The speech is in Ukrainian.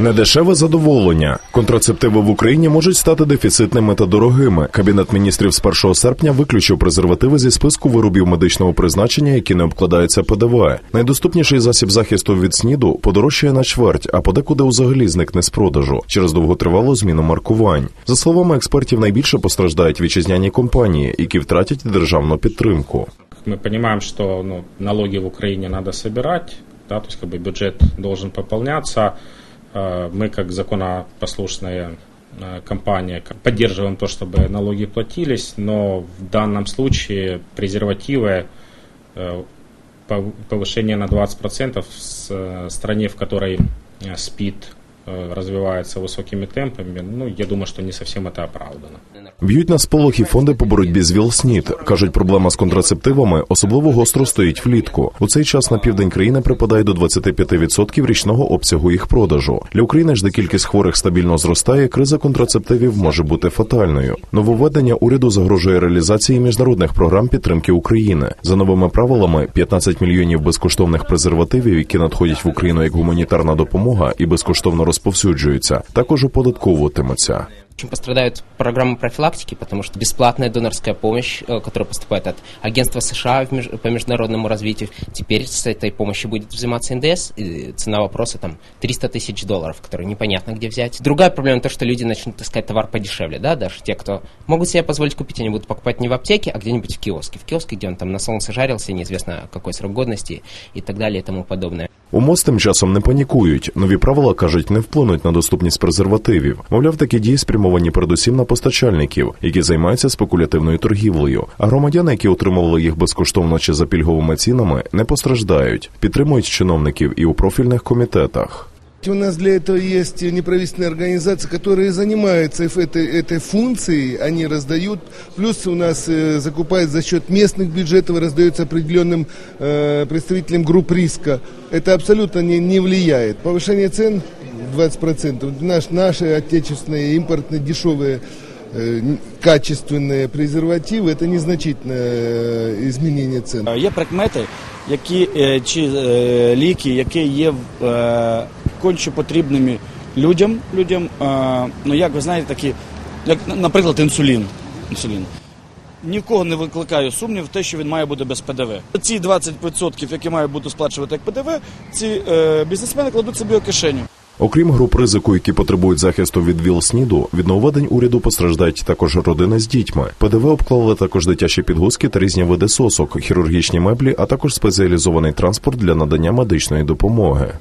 Недешеве задоволення. Контрацептиви в Україні можуть стати дефіцитними та дорогими. Кабінет міністрів з 1 серпня виключив презервативи зі списку виробів медичного призначення, які не обкладаються ПДВ. Найдоступніший засіб захисту від СНІДу подорожчає на чверть, а подекуди взагалі зникне з продажу через довготривалу зміну маркувань. За словами експертів, найбільше постраждають вітчизняні компанії, які втратять державну підтримку. Мы понимаем, что ну, налоги в Украине надо собирать, да, то есть как бы бюджет должен пополняться. Э, Мы как законопослушная э, компания поддерживаем то, чтобы налоги платились, но в данном случае презервативы э, пов- повышение на 20% в стране, в которой СПИД э, развивается высокими темпами, ну, я думаю, что не совсем это оправдано. Б'ють на сполох і фонди по боротьбі з ВІЛ-СНІД. Кажуть, проблема з контрацептивами особливо гостро стоїть влітку. У цей час на південь країни припадає до 25% річного обсягу їх продажу. Для України ж де кількість хворих стабільно зростає, криза контрацептивів може бути фатальною. Нововведення уряду загрожує реалізації міжнародних програм підтримки України. За новими правилами, 15 мільйонів безкоштовних презервативів, які надходять в Україну як гуманітарна допомога і безкоштовно розповсюджуються, також оподатковуватимуться. Очень пострадают программы профилактики, потому что бесплатная донорская помощь, э, которая поступает от Агентства США по международному развитию, теперь с этой помощи будет взиматься НДС, и цена вопроса там 300 тысяч долларов, которые непонятно где взять. Другая проблема то, что люди начнут искать товар подешевле, да, даже те, кто могут себе позволить купить, они будут покупать не в аптеке, а где-нибудь в киоске. В киоске, где он там на солнце жарился, неизвестно какой срок годности и так далее и тому подобное. У МОЗ тим часом не панікують. Нові правила кажуть, не вплинуть на доступність презервативів. Мовляв, такі дії спрямовані передусім на постачальників, які займаються спекулятивною торгівлею. А громадяни, які отримували їх безкоштовно чи за пільговими цінами, не постраждають, підтримують чиновників і у профільних комітетах. У нас для этого есть неправительственные организации, которые занимаются эф- этой, этой функцией, они раздают, плюс у нас э, закупают за счет местных бюджетов, и раздается определенным э, представителям групп риска. Это абсолютно не, не влияет. Повышение цен 20%, наш, наши отечественные, импортные, дешевые э, н- качественные презервативы, это незначительное э, изменение цен. Е, Є прикмети, які е, чи е, ліки, які є е, Конче потрібними людям. людям е, ну як ви знаєте, такі, як, наприклад, інсулін. інсулін. Нікого не викликає сумнів в те, що він має бути без ПДВ. Ці 20%, які мають бути сплачувати як ПДВ, ці е, бізнесмени кладуть собі у кишеню. Окрім груп ризику, які потребують захисту від ВІЛ-СНІДу, від нововведень уряду постраждають також родини з дітьми. ПДВ обклали також дитячі підгузки та різні види сосок, хірургічні меблі, а також спеціалізований транспорт для надання медичної допомоги.